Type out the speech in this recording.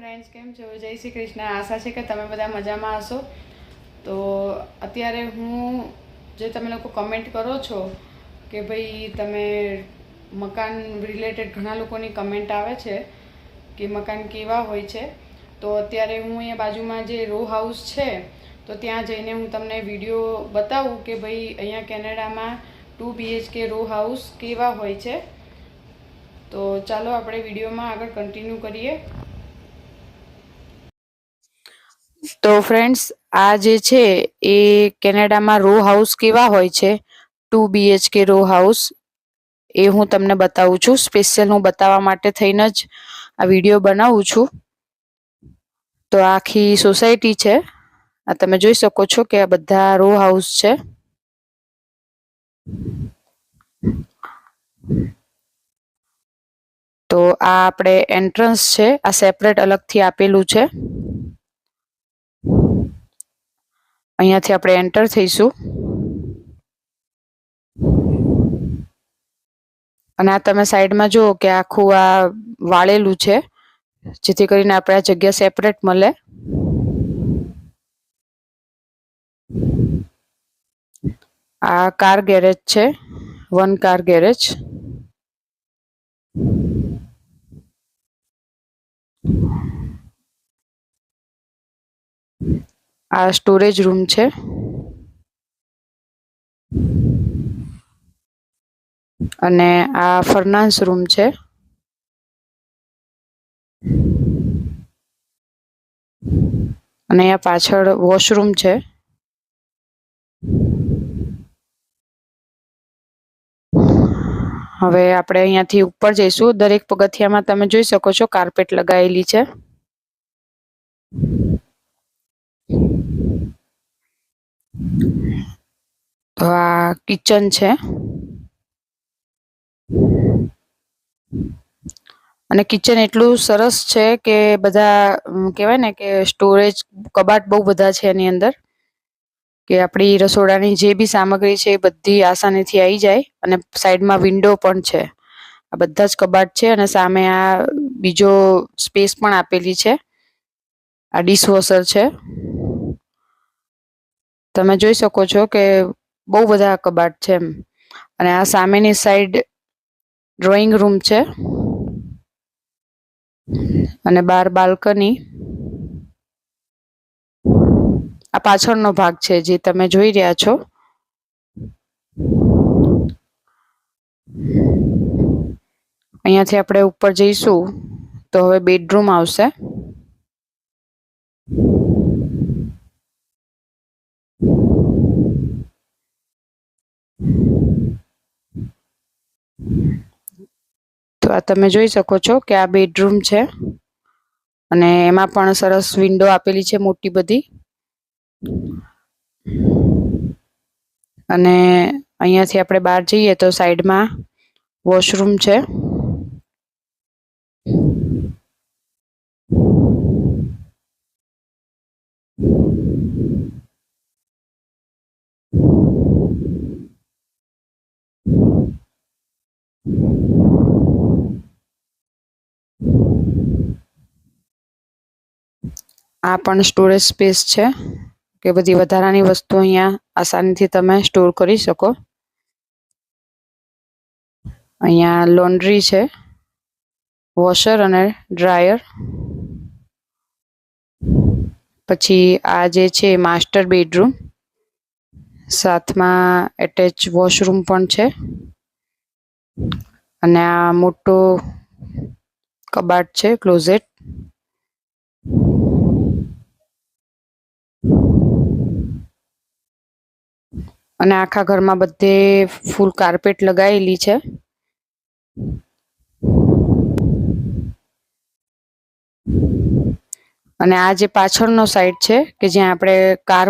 Friends કેમ છો? જય શ્રી કૃષ્ણ. આશા છે કે તમે બધા મજામાં હશો. તો અત્યારે હું જે તમે લોકો કમેન્ટ કરો છો કે ભાઈ તમે મકાન રિલેટેડ ઘણા લોકોની કમેન્ટ આવે છે કે મકાન કેવા હોય છે. તો અત્યારે હું અહીંયા બાજુમાં જે રો હાઉસ છે, તો ત્યાં જઈને હું તમને વીડિયો બતાવું કે ભાઈ અહીંયા કેનેડામાં ટુ બીએચકે રો હાઉસ કેવા હોય છે. તો ચાલો આપણે વિડીયોમાં આગળ કન્ટિન્યુ કરીએ. તો ફ્રેન્ડ્સ આ જે છે, એ કેનેડામાં રો હાઉસ કેવા હોય છે? ટુ બીએચકે રો હાઉસ એ હું તમને બતાવું છું. સ્પેશિયલ હું બતાવવા માટે થઈને જ આ વીડિયો બનાવું છું. તો આખી સોસાયટી છે. આ તમે જોઈ શકો છો કે આ બધા રો હાઉસ છે. તો આ આપણે એન્ટ્રન્સ છે. આ સેપરેટ અલગથી આપેલું છે. અહીંયાથી આપણે એન્ટર થઈશું. અને આ તમે સાઈડમાં જુઓ કે આખું આ વાળેલું છે, જેથી કરીને આપણે આ જગ્યા સેપરેટ મળે. આ કાર ગેરેજ છે વન કાર ગેરેજ આ સ્ટોરેજ રૂમ છે. અને આ ફર્નાન્સ રૂમ છે. અને અહીંયા પાછળ વોશરૂમ છે. હવે આપણે અહીંયાથી ઉપર જઈશું. દરેક પગથિયામાં તમે જોઈ શકો છો કાર્પેટ લગાવેલી છે. તો આ કિચન છે. અને કિચન એટલું સરસ છે કે બધા કહેવાય ને કે સ્ટોરેજ, કબાટ બહુ બધા છે એની અંદર. કે આપણી રસોડાની જે બી સામગ્રી છે એ બધી આસાનીથી આવી જાય અને સાઈડમાં વિન્ડો પણ છે. આ બધા જ કબાટ છે અને સામે આ બીજો સ્પેસ પણ આપેલી છે. આ ડિશવોશર છે. તમે જોઈ શકો છો કે બહુ બધા કબાટ છે એમ. અને આ સામેની સાઈડ ડ્રોઈંગ રૂમ છે. અને બાર બાલ્કની. આ પાછળનો ભાગ છે જે તમે જોઈ રહ્યા છો. અહીંયાથી આપણે ઉપર જઈશું તો હવે બેડરૂમ આવશે. તો આ તમે જોઈ શકો છો કે આ બેડરૂમ છે. અને એમાં પણ સરસ વિન્ડો આપેલી છે મોટી બધી. અને અહીંયાથી આપણે બહાર જઈએ તો સાઈડમાં વોશરૂમ છે. આ પણ સ્ટોરેજ સ્પેસ છે, કે બધી વધારાની વસ્તુ અહીંયા આસાનીથી તમે સ્ટોર કરી શકો. અહીંયા લોન્ડ્રી છે વોશર અને ડ્રાયર પછી આ જે છે માસ્ટર બેડરૂમ સાથમાં એટેચ વોશરૂમ પણ છે. અને આ મોટો કબાટ છે ક્લોઝેટ અને આખા ઘરમાં બધે ફૂલ કાર્પેટ લગાવેલી છે. અને આ જે પાછળનો સાઈડ છે, કે જ્યાં આપણે કાર